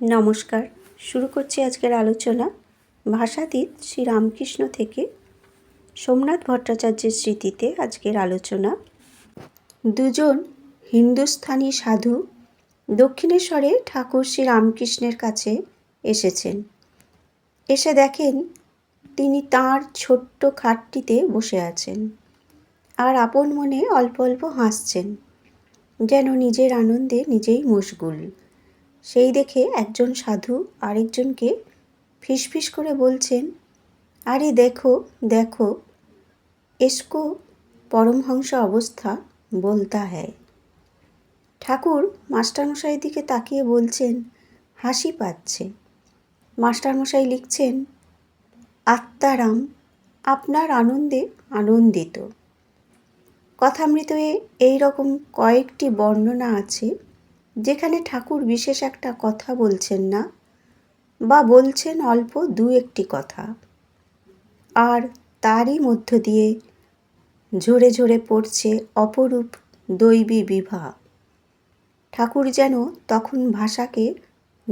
নমস্কার। শুরু করছি আজকের আলোচনা ভাষাতীত শ্রী রামকৃষ্ণ থেকে সোমনাথ ভট্টাচার্যের স্মৃতিতে আজকের আলোচনা। দুজন হিন্দুস্থানি সাধু দক্ষিণেশ্বরে ঠাকুর শ্রী রামকৃষ্ণের কাছে এসেছেন। এসে দেখেন তিনি তাঁর ছোট্ট খাটটিতে বসে আছেন আর আপন মনে অল্প অল্প হাসছেন, যেন নিজের আনন্দে নিজেই মশগুল। সেই দেখে একজন সাধু আরেকজনকে ফিসফিস করে বলছেন, আরে দেখো দেখো, এসকো পরমহংস অবস্থা বলতা হ্যায়। ঠাকুর মাস্টারমশাইয়ের দিকে তাকিয়ে বলছেন, হাসি পাচ্ছে। মাস্টারমশাই লিখছেন, আত্মারাম আপনার আনন্দে আনন্দিত। কথামৃতয়ে এই রকম কয়েকটি বর্ণনা আছে। যেখানে ঠাকুর বিশেষ একটা কথা বলছেন না, বা বলছেন অল্প দু একটি কথা। আর তারই মধ্য দিয়ে ঝরে ঝরে পড়ছে অপরূপ দৈবী বিভা। ঠাকুর যেন তখন ভাষাকে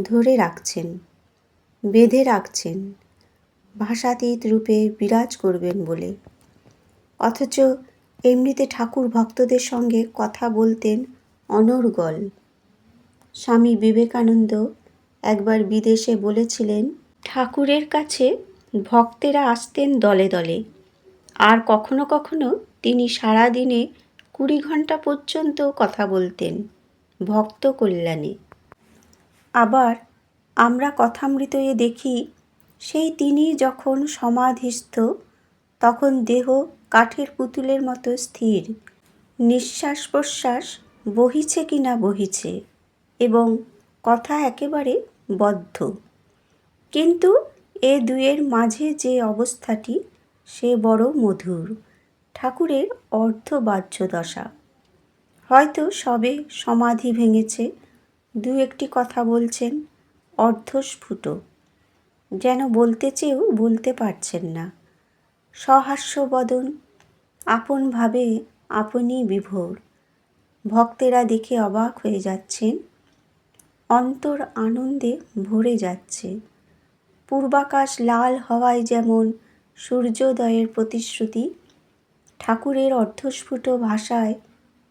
ধরে রাখছেন, বেঁধে রাখছেন, ভাষাতীত রূপে বিরাজ করবেন বলে। অথচ এমনিতে ঠাকুর ভক্তদের সঙ্গে কথা বলতেন অনর্গল। স্বামী বিবেকানন্দ একবার বিদেশে বলেছিলেন, ঠাকুরের কাছে ভক্তেরা আসতেন দলে দলে। আর কখনো কখনো তিনি সারাদিনে কুড়ি ঘণ্টা পর্যন্ত কথা বলতেন ভক্ত কল্যাণে। আবার আমরা কথামৃতয়ে দেখি, সেই তিনি যখন সমাধিস্থ, তখন দেহ কাঠের পুতুলের মতো স্থির। নিঃশ্বাস প্রশ্বাস বহিছে কি না বহিছে। এবং কথা একেবারে বদ্ধ। কিন্তু এ দুয়ের মাঝে যে অবস্থাটি, সে বড় মধুর, ঠাকুরের অর্ধবাহ্য দশা। হয়তো সবে সমাধি ভেঙেছে, দু একটি কথা বলছেন, অর্ধস্ফুট। যেন বলতে চেয়েও বলতে পারছেন না। সহাস্যবদন আপনভাবে আপনি বিভোর। ভক্তেরা দেখে অবাক হয়ে যাচ্ছেন অন্তর আনন্দে ভরে যাচ্ছে। পূর্বাকাশ লাল হওয়ায় যেমন সূর্যোদয়ের প্রতিশ্রুতি, ঠাকুরের অর্ধস্ফুট ভাষায়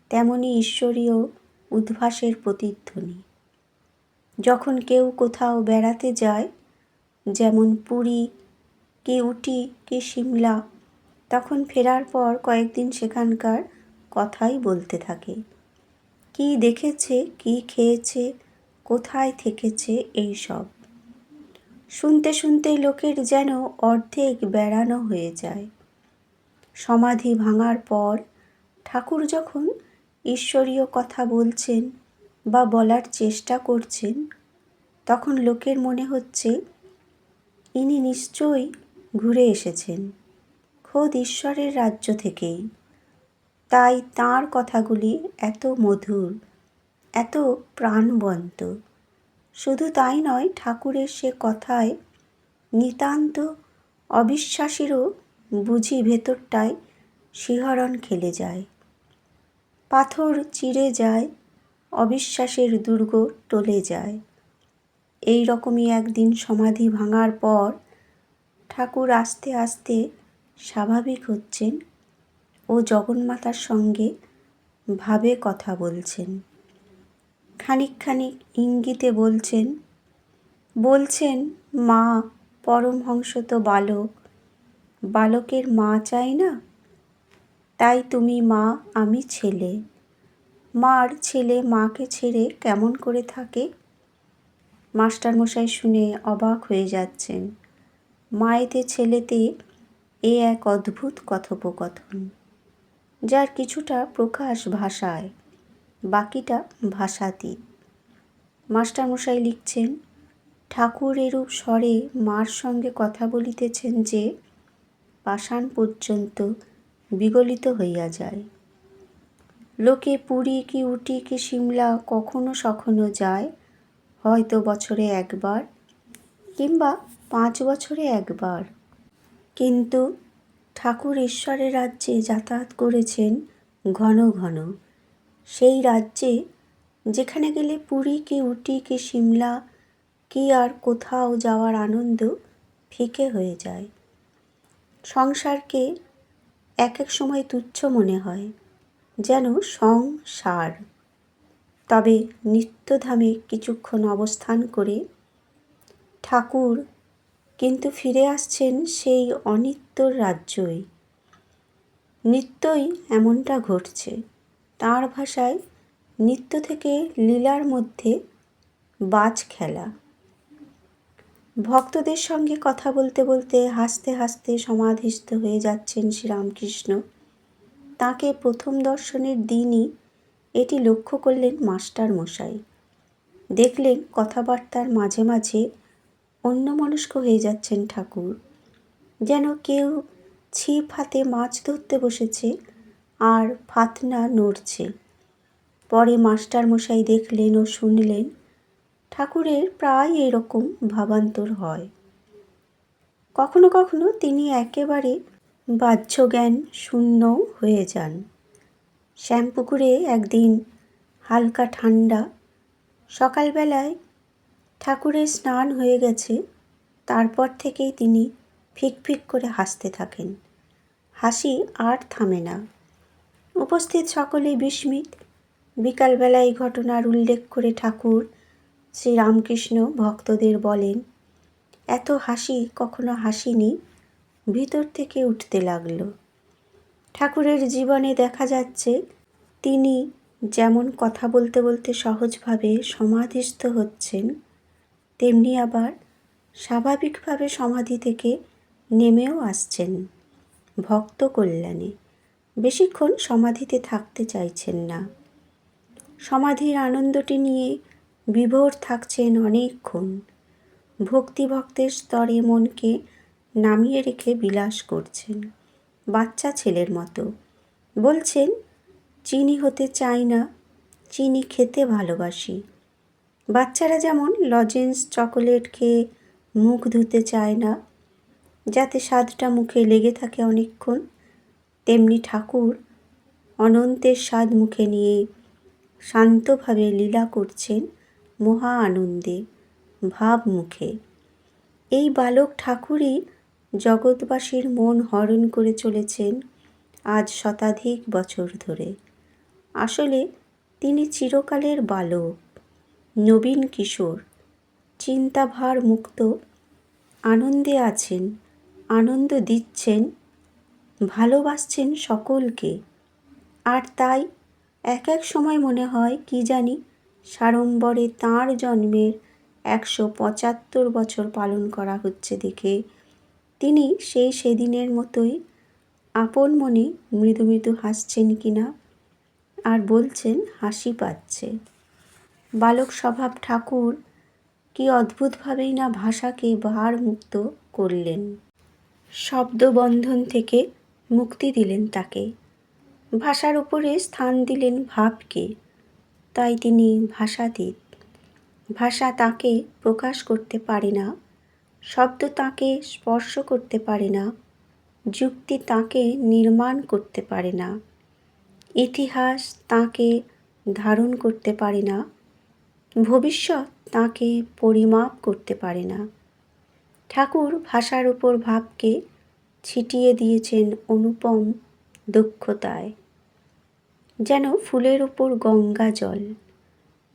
তেমনি ঈশ্বরীয় উদ্ভাসের প্রতিধ্বনি। যখন কেউ কোথাও বেড়াতে যায়, যেমন পুরী, কি উটি, কি সিমলা, তখন ফেরার পর কয়েকদিন সেখানকার কথাই বলতে থাকে। কি দেখেছে, কি খেয়েছে কোথায় থেকেছে এই সব? শুনতে শুনতে লোকের যেন অর্ধেক বেড়ানো হয়ে যায়। সমাধি ভাঙার পর ঠাকুর যখন ঈশ্বরীয় কথা বলছেন বা বলার চেষ্টা করছেন, তখন লোকের মনে হচ্ছে ইনি নিশ্চয়ই ঘুরে এসেছেন, খোদ ঈশ্বরের রাজ্য থেকেই। তাই তাঁর কথাগুলি এত মধুর এত প্রাণবন্ত। শুধু তাই নয়, ঠাকুরের সে কথায় নিতান্ত অবিশ্বাসীরও বুঝি ভেতরটায় শিহরণ খেলে যায়। পাথর চিড়ে যায়, অবিশ্বাসের দুর্গ টলে যায়। এই রকমই একদিন সমাধি ভাঙার পর ঠাকুর আস্তে আস্তে স্বাভাবিক হচ্ছেন ও জগন্মাতার সঙ্গে ভাবে কথা বলছেন। খানিক খানিক ইঙ্গিতে বলছেন বলছেন, মা, পরমহংস তো বালক। বালকের মা চাই না? তাই তুমি মা, আমি ছেলে। মার ছেলে মাকে ছেড়ে কেমন করে থাকে? মাস্টারমশাই শুনে অবাক হয়ে যাচ্ছেন। মায়েতে ছেলেতে এ এক অদ্ভুত কথোপকথন, যার কিছুটা প্রকাশ ভাষায়। বাকিটা ভাষাতীত মাস্টারমশাই লিখছেন, ঠাকুর এরূপ স্বরে মার সঙ্গে কথা বলিতেছেন যে, পাষাণ পর্যন্ত বিগলিত হইয়া যায়। লোকে পুরী কি উটি কি সিমলা কখনো সখনো যায়, হয়তো বছরে একবার কিংবা পাঁচ বছরে একবার। কিন্তু ঠাকুর ঈশ্বরের রাজ্যে যাতায়াত করেছেন ঘন ঘন। সেই রাজ্যে যেখানে গেলে পুরী কি উটি কি সিমলা কি আর কোথাও যাওয়ার আনন্দ ফিকে হয়ে যায়। সংসারকে এক এক সময় তুচ্ছ মনে হয়, যেন সংসার। তবে নিত্যধামে কিছুক্ষণ অবস্থান করে ঠাকুর কিন্তু ফিরে আসছেন সেই অনিত্যর রাজ্যই। নিত্যই এমনটা ঘটছে। তার ভাষায় নৃত্য থেকে লীলার মধ্যে বাজ খেলা। ভক্তদের সঙ্গে কথা বলতে বলতে হাসতে হাসতে সমাধিস্থ হয়ে যাচ্ছেন শ্রীরামকৃষ্ণ। তাকে প্রথম দর্শনের দিনই এটি লক্ষ্য করলেন মাস্টার মশাই। দেখলেন কথাবার্তার মাঝে মাঝে অন্যমনস্ক হয়ে যাচ্ছেন ঠাকুর। যেন কেউ ছিপ হাতে মাছ ধরতে বসেছে আর ফাতনা নড়ছে। পরে মাস্টার মশাই দেখলেন ও শুনলেন, ঠাকুরের প্রায় এরকম ভাবান্তর হয়। কখনো কখনো তিনি একেবারে বাহ্য জ্ঞান শূন্য হয়ে যান। শ্যামপুকুরে একদিন হালকা ঠান্ডা, সকালবেলায় ঠাকুরের স্নান হয়ে গেছে, তারপর থেকেই তিনি ফিক ফিক করে হাসতে থাকেন। হাসি আর থামে না। উপস্থিত সকলেই বিস্মিত। বিকালবেলা এই ঘটনার উল্লেখ করে ঠাকুর শ্রীরামকৃষ্ণ ভক্তদের বলেন, এত হাসি, কখনো হাসিনি, ভিতর থেকে উঠতে লাগল। ঠাকুরের জীবনে দেখা যাচ্ছে, তিনি যেমন কথা বলতে বলতে সহজভাবে সমাধিস্থ হচ্ছেন, তেমনি আবার স্বাভাবিকভাবে সমাধি থেকে নেমেও আসছেন ভক্ত কল্যাণে। বেশিক্ষণ সমাধিতে থাকতে চাইছেন না। সমাধির আনন্দটি নিয়ে বিভোর থাকছেন অনেকক্ষণ। ভক্তিভক্তের স্তরে মনকে নামিয়ে রেখে বিলাস করছেন। বাচ্চা ছেলের মতো। বলছেন, চিনি হতে চাই না, চিনি খেতে ভালোবাসি। বাচ্চারা যেমন লজেন্স চকোলেট খেয়ে মুখ ধুতে চায় না, যাতে স্বাদটা মুখে লেগে থাকে অনেকক্ষণ তেমনি ঠাকুর অনন্তের স্বাদ মুখে নিয়ে শান্তভাবে লীলা করছেন মহা আনন্দে ভাব মুখে। এই বালক ঠাকুরই জগৎবাসীর মন হরণ করে চলেছেন আজ শতাধিক বছর ধরে। আসলে তিনি চিরকালের বালক, নবীন কিশোর, চিন্তাভার মুক্ত, আনন্দে আছেন, আনন্দ দিচ্ছেন ভালোবাসছেন সকলকে। আর তাই এক এক সময় মনে হয়, কি জানি, সাড়ম্বরে তাঁর জন্মের একশো পঁচাত্তর বছর পালন করা হচ্ছে দেখে। তিনি সেই সেদিনের মতোই আপন মনে মৃদু মৃদু হাসছেন কিনা আর বলছেন, হাসি পাচ্ছে। বালক স্বভাব ঠাকুর কি অদ্ভুতভাবেই না ভাষাকে ভার মুক্ত করলেন। শব্দবন্ধন থেকে মুক্তি দিলেন তাকে। ভাষার উপরে স্থান দিলেন ভাবকে। তাই তিনি ভাষাতীত। ভাষা তাকে প্রকাশ করতে পারে না, শব্দ তাকে স্পর্শ করতে পারে না, যুক্তি তাকে নির্মাণ করতে পারে না, ইতিহাস তাকে ধারণ করতে পারে না, ভবিষ্যৎ তাকে পরিমাপ করতে পারে না। ঠাকুর ভাষার উপর ভাবকে ছিটিয়ে দিয়েছেন অনুপম দক্ষতায়। যেন ফুলের ওপর গঙ্গা জল।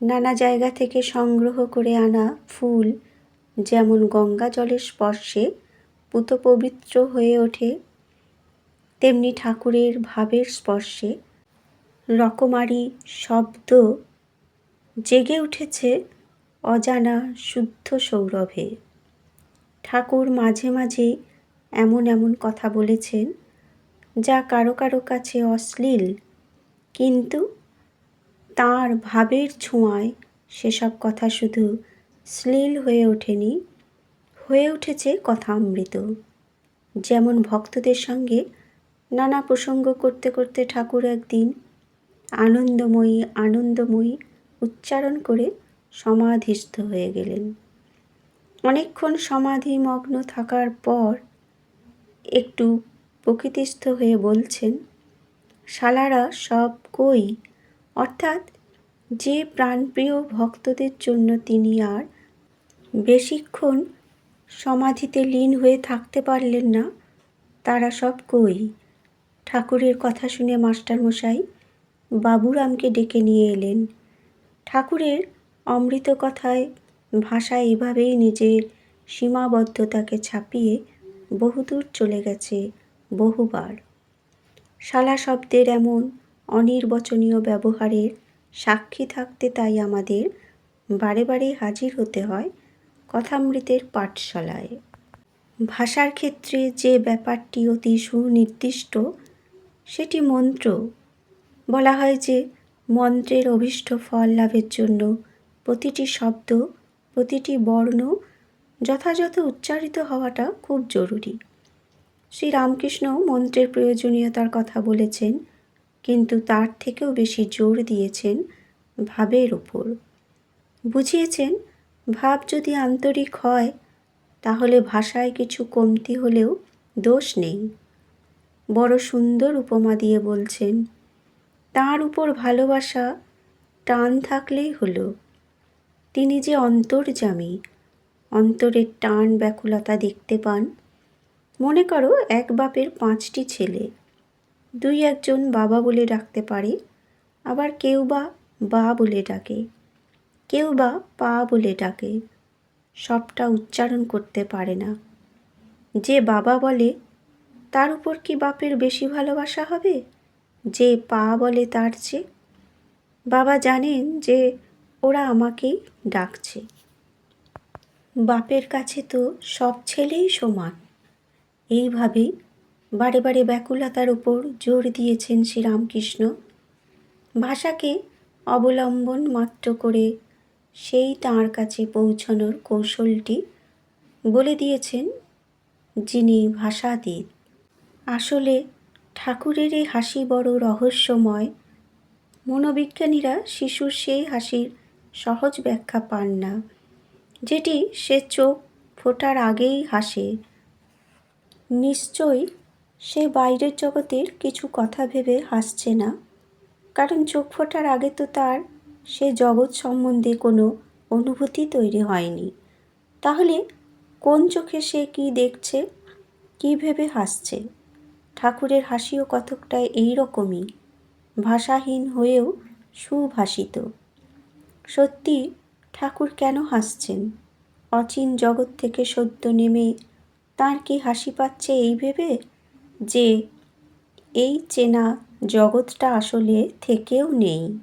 নানা জায়গা থেকে সংগ্রহ করে আনা ফুল যেমন গঙ্গা জলের স্পর্শে পুতপবিত্র হয়ে ওঠে, তেমনি ঠাকুরের ভাবের স্পর্শে রকমারি শব্দ জেগে উঠেছে অজানা শুদ্ধ সৌরভে। ঠাকুর মাঝে মাঝে এমন এমন কথা বলেছেন যা কারও কারও কাছে অশ্লীল। কিন্তু তার ভাবের ছোঁয়ায় সেসব কথা শুধু শ্লীল হয়ে ওঠেনি, হয়ে উঠেছে কথা অমৃত যেমন ভক্তদের সঙ্গে নানা প্রসঙ্গ করতে করতে ঠাকুর একদিন আনন্দময়ী আনন্দময়ী উচ্চারণ করে সমাধিস্থ হয়ে গেলেন। অনেকক্ষণ সমাধিমগ্ন থাকার পর একটু প্রকৃতিস্থ হয়ে বলছেন, শালারা সব কই? অর্থাৎ যে প্রাণপ্রিয় ভক্তদের জন্য তিনি আর বেশিক্ষণ সমাধিতে লীন হয়ে থাকতে পারলেন না, তারা সব কই? ঠাকুরের কথা শুনে মাস্টারমশাই বাবুরামকে ডেকে নিয়ে এলেন। ঠাকুরের অমৃত কথায় ভাষা এভাবেই নিজের সীমাবদ্ধতাকে ছাপিয়ে বহুদূর চলে গেছে বহুবার। শালা শব্দের এমন অনির্বচনীয় ব্যবহারের সাক্ষী থাকতে তাই আমাদের বারে বারে হাজির হতে হয় কথামৃতের পাঠশালায়। ভাষার ক্ষেত্রে যে ব্যাপারটি অতি সুনির্দিষ্ট, সেটি মন্ত্র। বলা হয় যে, মন্ত্রের অভীষ্ট ফল লাভের জন্য প্রতিটি শব্দ, প্রতিটি বর্ণ যথাযথ উচ্চারিত হওয়াটা খুব জরুরি। শ্রী রামকৃষ্ণ মন্ত্রের প্রয়োজনীয়তার কথা বলেছেন, কিন্তু তার থেকেও বেশি জোর দিয়েছেন ভাবের ওপর বুঝিয়েছেন, ভাব যদি আন্তরিক হয়, তাহলে ভাষায় কিছু কমতি হলেও দোষ নেই। বড় সুন্দর উপমা দিয়ে বলছেন, তার উপর ভালোবাসা টান থাকলেই হলো। তিনি যে অন্তর্জামী অন্তরের টান ব্যাকুলতা দেখতে পান। মনে করো এক বাপের পাঁচটি ছেলে। দুই একজন বাবা বলে ডাকতে পারে, আবার কেউ বা বা বলে ডাকে, কেউ বা পা বলে ডাকে। সবটা উচ্চারণ করতে পারে না। যে বাবা বলে, তার উপর কি বাপের বেশি ভালোবাসা হবে? যে পা বলে, তার চেয়ে। বাবা জানেন যে ওরা আমাকেই ডাকছে। বাপের কাছে তো সব ছেলেই সমান। এইভাবেই বারে বারে ব্যাকুলতার উপর জোর দিয়েছেন শ্রীরামকৃষ্ণ। ভাষাকে অবলম্বন মাত্র করে সেই তাঁর কাছে পৌঁছানোর কৌশলটি বলে দিয়েছেন যিনি ভাষাতীত আসলে ঠাকুরের এই হাসি বড় রহস্যময়। মনোবিজ্ঞানীরা শিশুর সেই হাসির সহজ ব্যাখ্যা পান না। যেটি সে চোখ ফোটার আগেই হাসে। নিশ্চয়ই সে বাইরের জগতের কিছু কথা ভেবে হাসছে না। কারণ চোখ ফোটার আগে তো তার সে জগৎ সম্বন্ধে কোনো অনুভূতি তৈরি হয়নি। তাহলে কোন চোখে সে কি দেখছে, কি ভেবে হাসছে? ঠাকুরের হাসিও কতকটা এই রকমই ভাষাহীন হয়েও সুভাষিত। সত্যি ঠাকুর কেন হাসছেন? অচিন জগৎ থেকে সদ্য নেমে তার কি হাসি পাচ্ছে এই ভেবে? যে, এই চেনা জগৎটা আসলে থেকেও নেই।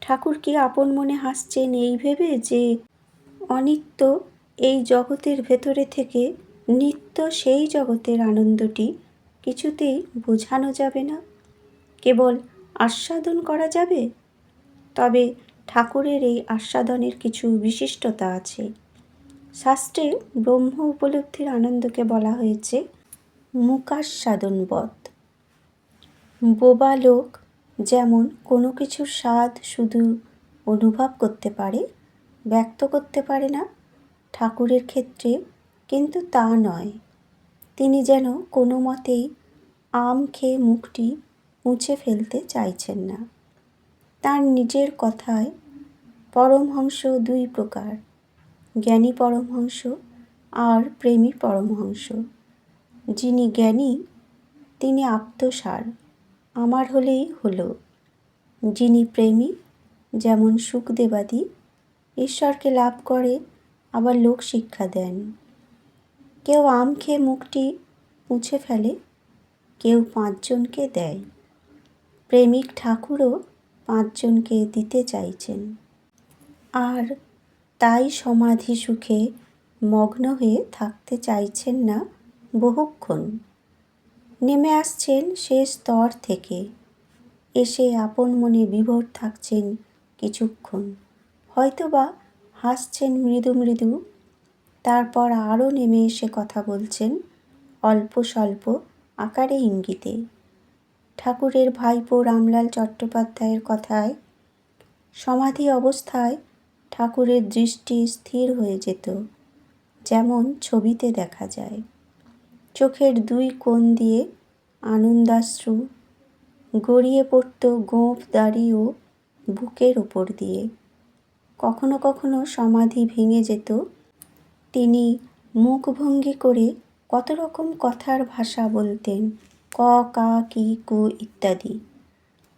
ঠাকুর কি আপন মনে হাসছেন এই ভেবে? যে, অনিত্য এই জগতের ভেতরে থেকে নিত্য সেই জগতের আনন্দটি কিছুতেই বোঝানো যাবে না। কেবল আস্বাদন করা যাবে? তবে ঠাকুরের এই আস্বাদনের কিছু বিশিষ্টতা আছে। শাস্ত্রে ব্রহ্ম উপলব্ধির আনন্দকে বলা হয়েছে মুকাস্বাদনবধ। বোবা লোক যেমন কোনো কিছুর স্বাদ শুধু অনুভব করতে পারে, ব্যক্ত করতে পারে না, ঠাকুরের ক্ষেত্রে কিন্তু তা নয়। তিনি যেন কোনো মতেই আম খেয়ে মুখটি মুছে ফেলতে চাইছেন না। তার নিজের কথায় পরমহংস দুই প্রকার, জ্ঞানী পরমহংস আর প্রেমী পরমহংস। যিনি জ্ঞানী, তিনি আত্মসার, আমার হলেই হলো। যিনি প্রেমী, যেমন সুখদেবাদী, ঈশ্বরকে লাভ করে, আবার লোক শিক্ষা দেন। কেউ আম খেয়ে মুখটি মুছে ফেলে, কেউ পাঁচজনকে দেয়। প্রেমিক ঠাকুরও পাঁচজনকে দিতে চাইছেন। আর তাই সমাধি সুখে মগ্ন হয়ে থাকতে চাইছেন না বহুক্ষণ। নেমে আসছেন সে স্তর থেকে। এসে আপন মনে বিভোর থাকছেন কিছুক্ষণ। হয়তোবা হাসছেন মৃদু মৃদু। তারপর আরও নেমে এসে কথা বলছেন অল্প স্বল্প আকারে ইঙ্গিতে। ঠাকুরের ভাইপো রামলাল চট্টোপাধ্যায়ের কথায় সমাধি অবস্থায় ঠাকুরের দৃষ্টি স্থির হয়ে যেত, যেমন ছবিতে দেখা যায়। চোখের দুই কোণ দিয়ে আনন্দাশ্রু গড়িয়ে পড়ত গোঁফ, দাড়ি ও বুকের ওপর দিয়ে। কখনো কখনো সমাধি ভেঙে যেত। তিনি মুখভঙ্গি করে কত রকম কথার ভাষা বলতেন। ক, কা, কি, কু ইত্যাদি।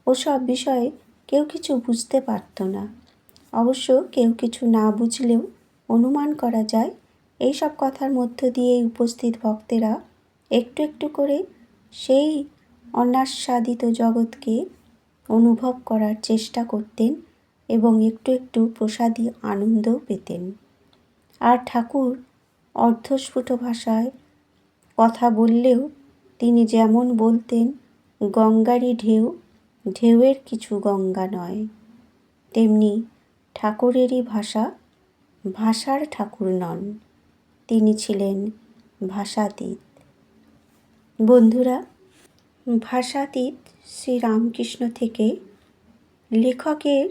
ওসব বিষয়ে কেউ কিছু বুঝতে পারত না। অবশ্য কেউ কিছু না বুঝলেও অনুমান করা যায় এই সব কথার মধ্য দিয়ে উপস্থিত ভক্তেরা একটু একটু করে সেই অনাস্বাদিত জগৎকে অনুভব করার চেষ্টা করতেন এবং একটু একটু প্রসাদী আনন্দও পেতেন। আর ঠাকুর অর্ধস্ফুট ভাষায় কথা বললেও তিনি যেমন বলতেন, গঙ্গারই ঢেউ, ঢেউয়ের কিছু গঙ্গা নয়। তেমনি ঠাকুরেরই ভাষা, ভাষার ঠাকুর নন। তিনি ছিলেন ভাষাতীত। বন্ধুরা, ভাষাতীত শ্রীরামকৃষ্ণ থেকে লেখকের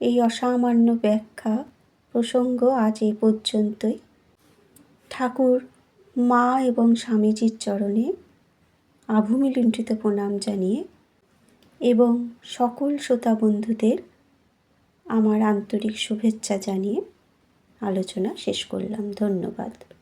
এই অসামান্য ব্যাখ্যা প্রসঙ্গ আজ এই পর্যন্তই। ঠাকুর মা এবং স্বামীজির চরণে আভূমিলুণ্ঠিত প্রণাম জানিয়ে এবং সকল শ্রোতা বন্ধুদের আমার আন্তরিক শুভেচ্ছা জানিয়ে আলোচনা শেষ করলাম। ধন্যবাদ।